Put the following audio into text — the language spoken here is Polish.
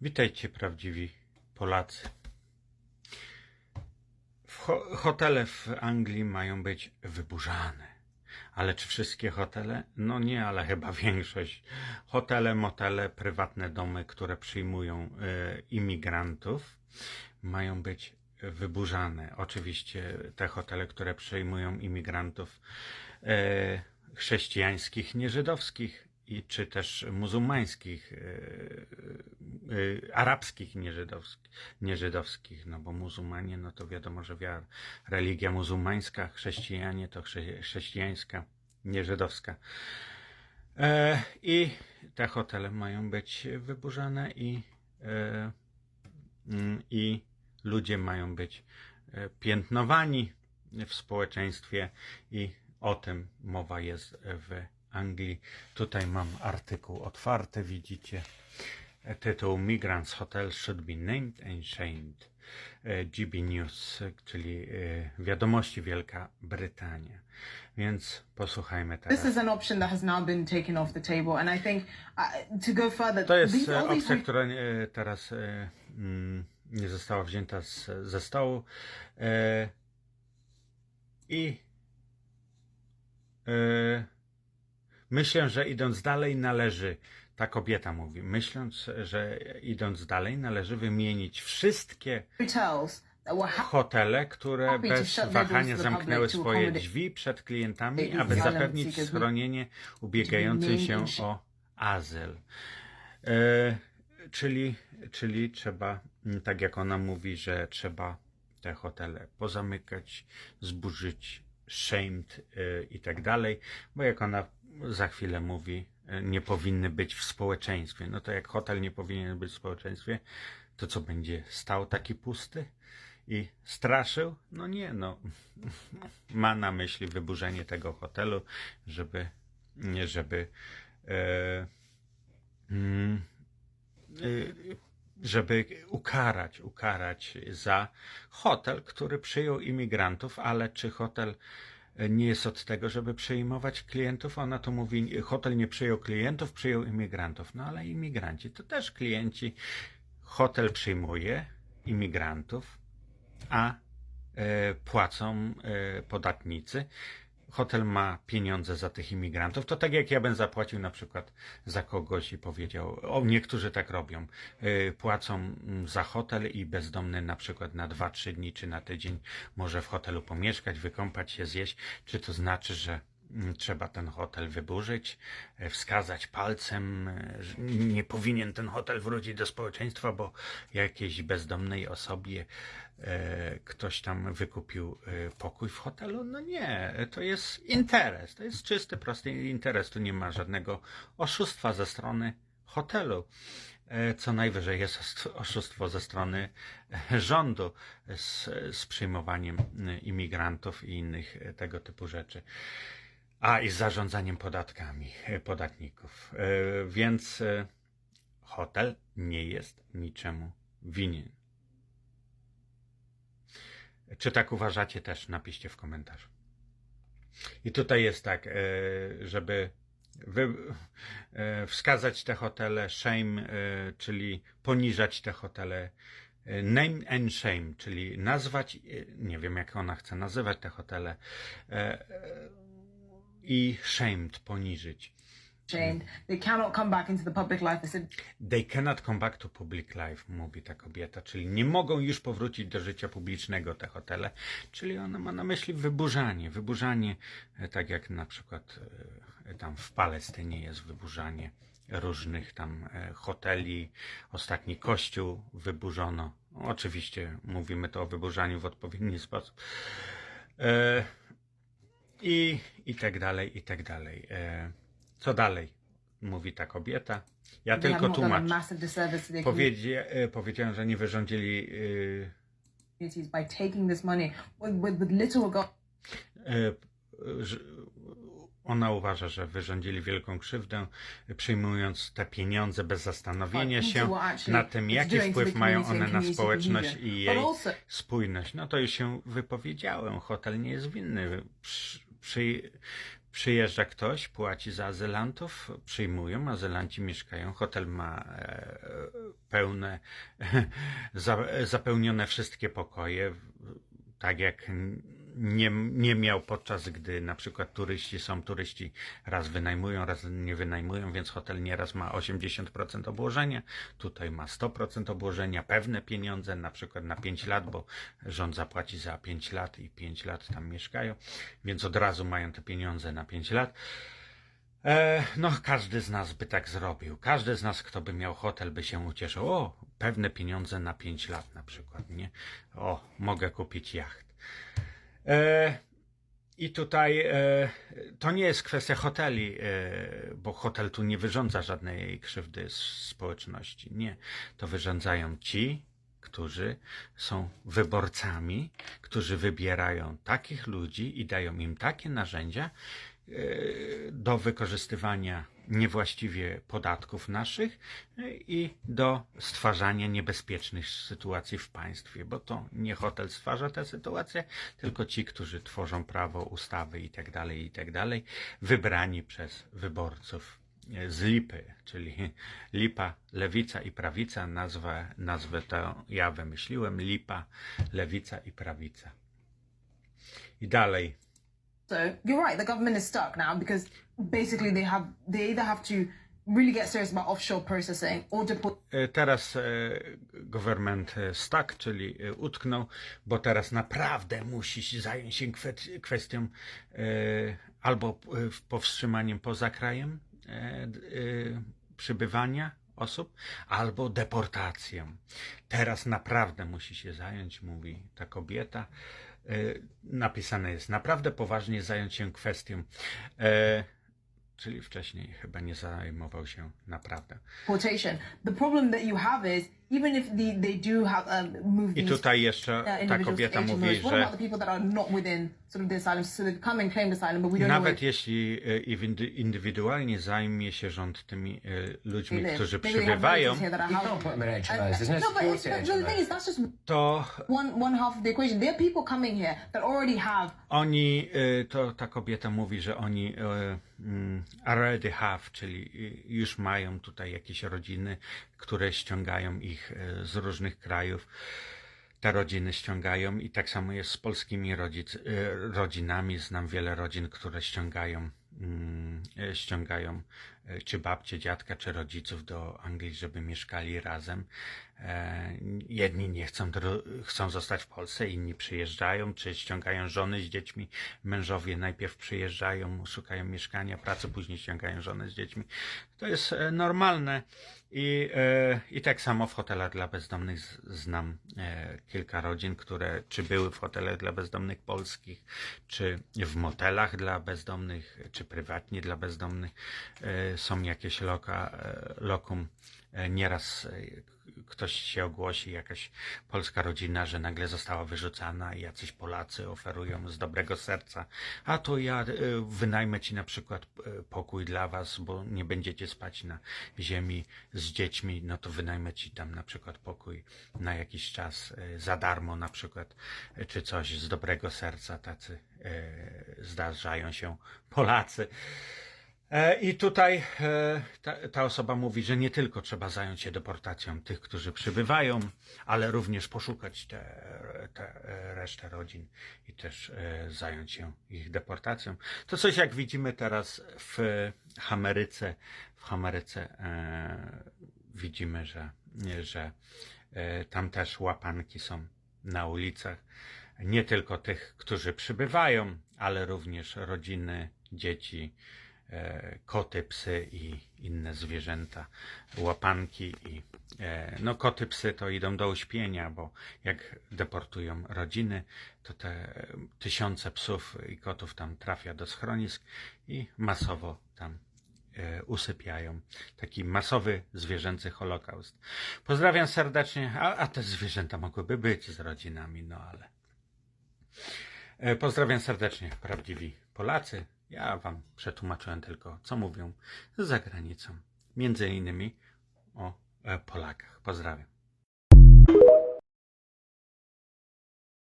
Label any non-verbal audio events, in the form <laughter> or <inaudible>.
Witajcie, prawdziwi Polacy. Hotele w Anglii mają być wyburzane. Ale czy wszystkie hotele? No nie, ale chyba <laughs> większość. Hotele, motele, prywatne domy, które przyjmują e, imigrantów, mają być wyburzane. Oczywiście te hotele, które przyjmują imigrantów e, chrześcijańskich, nieżydowskich i czy też muzułmańskich, e, e, arabskich nieżydowskich, nieżydowskich, no bo muzułmanie, no to wiadomo, że wiara, religia muzułmańska, chrześcijanie to chrze, chrześcijańska, nieżydowska. E, I te hotele mają być wyburzane i, e, mm, i ludzie mają być e, piętnowani w społeczeństwie i o tym mowa jest w Anglii. Tutaj mam artykuł otwarty, widzicie. Tytuł Migrants Hotel should be named and shamed. GB News, czyli e, wiadomości Wielka Brytania. Więc posłuchajmy teraz. This is an option that has now been taken off the table, and I think uh, to go further, To jest opcja, która e, teraz e, mm, nie została wzięta z, ze stołu. I myślę, że idąc dalej należy, ta kobieta mówi, myśląc, że idąc dalej należy wymienić wszystkie hotele, które bez wahania zamknęły swoje drzwi przed klientami, aby zapewnić schronienie ubiegającym się o azyl. E, czyli, czyli trzeba, tak jak ona mówi, że trzeba te hotele pozamykać, zburzyć, shamed e, i tak dalej, bo jak ona za chwilę mówi, e, nie powinny być w społeczeństwie. No to jak hotel nie powinien być w społeczeństwie, to co będzie stał taki pusty i straszył? No nie, no. <laughs> Ma na myśli wyburzenie tego hotelu, żeby, żeby, e, mm, e, żeby ukarać, ukarać za hotel, który przyjął imigrantów, ale czy hotel nie jest od tego, żeby przyjmować klientów? Ona tu mówi, hotel nie przyjął klientów, przyjął imigrantów. No ale imigranci to też klienci. Hotel przyjmuje imigrantów, a e, płacą e, podatnicy. Hotel ma pieniądze za tych imigrantów. To tak jak ja bym zapłacił na przykład za kogoś i powiedział, o niektórzy tak robią, e, płacą mm, za hotel i bezdomny na przykład na 2-3 dni czy na tydzień może w hotelu pomieszkać, wykąpać się, zjeść. Czy to znaczy, że mm, trzeba ten hotel wyburzyć, e, wskazać palcem, e, że nie powinien ten hotel wrócić do społeczeństwa, bo jakiejś bezdomnej osobie ktoś tam wykupił e, pokój w hotelu? No nie, to jest interes, to jest czysty, prosty interes, tu nie ma żadnego oszustwa ze strony hotelu. E, Co najwyżej jest oszustwo ze strony e, rządu z, z przyjmowaniem e, imigrantów i innych e, tego typu rzeczy. A i z zarządzaniem podatkami podatników. Więc hotel nie jest niczemu winien. Czy tak uważacie też? Napiszcie w komentarzu. I tutaj jest tak, e, żeby e, wskazać te hotele, shame, e, czyli poniżać te hotele, name and shame, czyli nazwać, nie wiem jak ona chce nazywać te hotele, i shamed, poniżyć. Shamed. They cannot come back into the public life. They said They cannot come back to public life, mówi ta kobieta, czyli nie mogą już powrócić do życia publicznego te hotele, czyli ona ma na myśli wyburzanie, wyburzanie, e, tak jak na przykład e, tam w Palestynie jest wyburzanie różnych tam e, hoteli, ostatni kościół wyburzono. Oczywiście mówimy to o wyburzaniu w odpowiedni sposób. I, I tak dalej, i tak dalej. Co dalej? Mówi ta kobieta. Ja they have tylko a tłumaczę. massive disservice to their Powiedzie, e, powiedziałem, że nie wyrządzili. communities by taking this money with, with, with little regard e, że ona uważa, że wyrządzili wielką krzywdę, przyjmując te pieniądze bez zastanowienia się nad tym, jaki wpływ mają one na społeczność i jej spójność. No to już się wypowiedziałem. Hotel nie jest winny. Przy, przy, Przyjeżdża ktoś, płaci za azylantów, przyjmują, azylanci mieszkają, hotel ma e, pełne, <laughs> za, zapełnione wszystkie pokoje, tak jak nie, nie miał podczas gdy na przykład turyści są, turyści raz wynajmują, raz nie wynajmują, więc hotel nieraz ma 80% obłożenia, tutaj ma 100% obłożenia, pewne pieniądze, na przykład na 5 lat, bo rząd zapłaci za 5 lat i 5 lat tam mieszkają, więc od razu mają te pieniądze na 5 lat. E, no, każdy z nas by tak zrobił. Każdy z nas, kto by miał hotel, by się ucieszył. O, pewne pieniądze na 5 lat na przykład, nie? O, mogę kupić jacht. E, I tutaj e, to nie jest kwestia hoteli, e, bo hotel tu nie wyrządza żadnej krzywdy społeczności. Nie. To wyrządzają ci, którzy są wyborcami, którzy wybierają takich ludzi i dają im takie narzędzia do wykorzystywania niewłaściwie podatków naszych e, i do stwarzania niebezpiecznych sytuacji w państwie, bo to nie hotel stwarza te sytuacje, tylko ci, którzy tworzą prawo, ustawy i tak dalej, i tak wybrani przez wyborców e, z lipy, czyli <laughs> lipa, lewica i prawica, nazwę, nazwę to ja wymyśliłem, lipa, lewica i prawica. I dalej, So you're right. The government is stuck now because basically they have they either have to really get serious about offshore processing or deport E, Teraz e, government e, stuck, czyli utknął, bo teraz naprawdę musi się zająć się kwe- kwestią albo powstrzymaniem poza krajem przybywania osób, albo deportacją. Teraz naprawdę musi się zająć, mówi ta kobieta. E, Napisane jest naprawdę poważnie zająć się kwestią. E, Czyli wcześniej chyba nie zajmował się naprawdę. deportation. The problem that you have is even if the, they do have um, move I tutaj jeszcze ta individuals kobieta mówi, że about the people that are not within sort of the asylum? So they've come and claimed asylum, but we don't know nawet jeśli e, indy- indywidualnie zajmie się rząd tymi e, ludźmi, którzy przybywają, to one one half of the equation. There are people coming here that already have oni, e, to ta kobieta mówi, że oni mm, already have, czyli już mają tutaj jakieś rodziny, które ściągają ich e, z różnych krajów. Te rodziny ściągają i tak samo jest z polskimi rodzic, e, rodzinami. Znam wiele rodzin, które ściągają, mm, e, ściągają czy babcie, dziadka, czy rodziców do Anglii, żeby mieszkali razem. E, Jedni nie chcą, chcą zostać w Polsce, inni przyjeżdżają, czy ściągają żony z dziećmi. Mężowie najpierw przyjeżdżają, szukają mieszkania, pracy, później ściągają żony z dziećmi. To jest e, normalne. I, e, I tak samo w hotelach dla bezdomnych znam kilka rodzin, które czy były w hotelach dla bezdomnych polskich, czy w motelach dla bezdomnych, czy prywatnie dla bezdomnych. Są jakieś loka, e, lokum. E, Nieraz e, ktoś się ogłosi, jakaś polska rodzina, że nagle została wyrzucana i jacyś Polacy oferują z dobrego serca, a to ja wynajmę ci na przykład pokój dla was, bo nie będziecie spać na ziemi z dziećmi, no to wynajmę ci tam na przykład pokój na jakiś czas za darmo na przykład, czy coś z dobrego serca, tacy zdarzają się Polacy. E, I tutaj e, ta, ta osoba mówi, że nie tylko trzeba zająć się deportacją tych, którzy przybywają, ale również poszukać te, te e, resztę rodzin i też zająć się ich deportacją. To coś jak widzimy teraz w Ameryce. W Ameryce e, widzimy, że, że tam też łapanki są na ulicach. Nie tylko tych, którzy przybywają, ale również rodziny, dzieci, koty, psy i inne zwierzęta, łapanki i e, no koty, psy to idą do uśpienia, bo jak deportują rodziny, to te tysiące psów i kotów tam trafia do schronisk i masowo tam e, usypiają. Taki masowy zwierzęcy holokaust. Pozdrawiam serdecznie, a, a te zwierzęta mogłyby być z rodzinami, no ale. E, Pozdrawiam serdecznie, prawdziwi Polacy. Ja wam przetłumaczyłem tylko, co mówią za granicą. Między innymi o e, Polakach. Pozdrawiam.